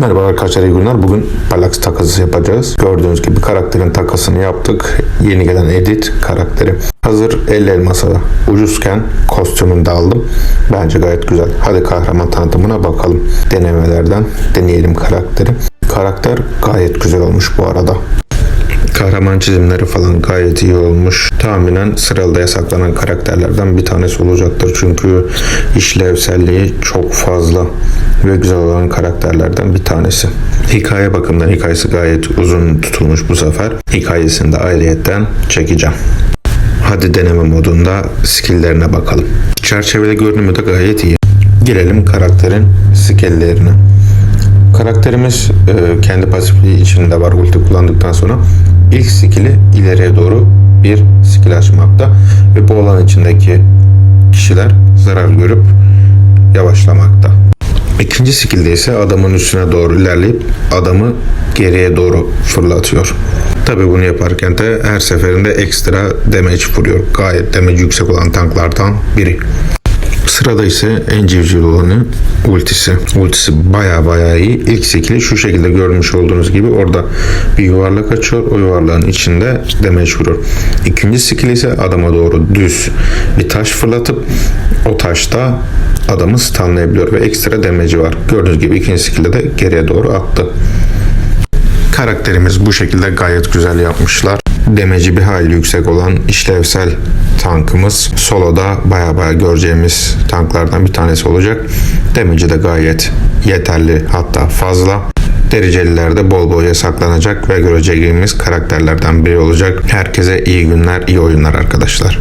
Merhaba arkadaşlar iyi günler. Bugün Palax takası yapacağız. Gördüğünüz gibi karakterin takasını yaptık. Yeni gelen edit karakteri. Hazır 50 elmasa ucuzken kostümünü de aldım. Bence gayet güzel. Hadi kahraman tanıtımına bakalım. Denemelerden deneyelim karakteri. Karakter gayet güzel olmuş bu arada. Kahraman çizimleri falan gayet iyi olmuş. Tahminen sıralda yasaklanan karakterlerden bir tanesi olacaktır. Çünkü işlevselliği çok fazla ve güzel olan karakterlerden bir tanesi. Hikaye bakımından hikayesi gayet uzun tutulmuş bu sefer. Hikayesini de ayrıyetten çekeceğim. Hadi deneme modunda skilllerine bakalım. Çerçevede görünümü de gayet iyi. Girelim karakterin skilllerine. Karakterimiz e, kendi pasifliği içinde var ulti kullandıktan sonra ilk skill'i ileriye doğru bir skill açmakta ve bu alan içindeki kişiler zarar görüp yavaşlamakta. İkinci skill'de ise adamın üstüne doğru ilerleyip adamı geriye doğru fırlatıyor. Tabi bunu yaparken de her seferinde ekstra damage vuruyor. Gayet damage yüksek olan tanklardan biri. Sırada ise en civciv olanı ultisi. Ultisi baya baya iyi. İlk skill'i şu şekilde görmüş olduğunuz gibi orada bir yuvarlak açıyor. O yuvarlağın içinde damage vuruyor. İkinci skill ise adama doğru düz bir taş fırlatıp o taşta adamı stunlayabiliyor ve ekstra damage'i var. Gördüğünüz gibi ikinci skill'de de geriye doğru attı. Karakterimiz bu şekilde gayet güzel yapmışlar. Demeci bir hayli yüksek olan işlevsel tankımız soloda baya baya göreceğimiz tanklardan bir tanesi olacak. Demeci de gayet yeterli hatta fazla. Derecelilerde bol bol yasaklanacak ve göreceğimiz karakterlerden biri olacak. Herkese iyi günler, iyi oyunlar arkadaşlar.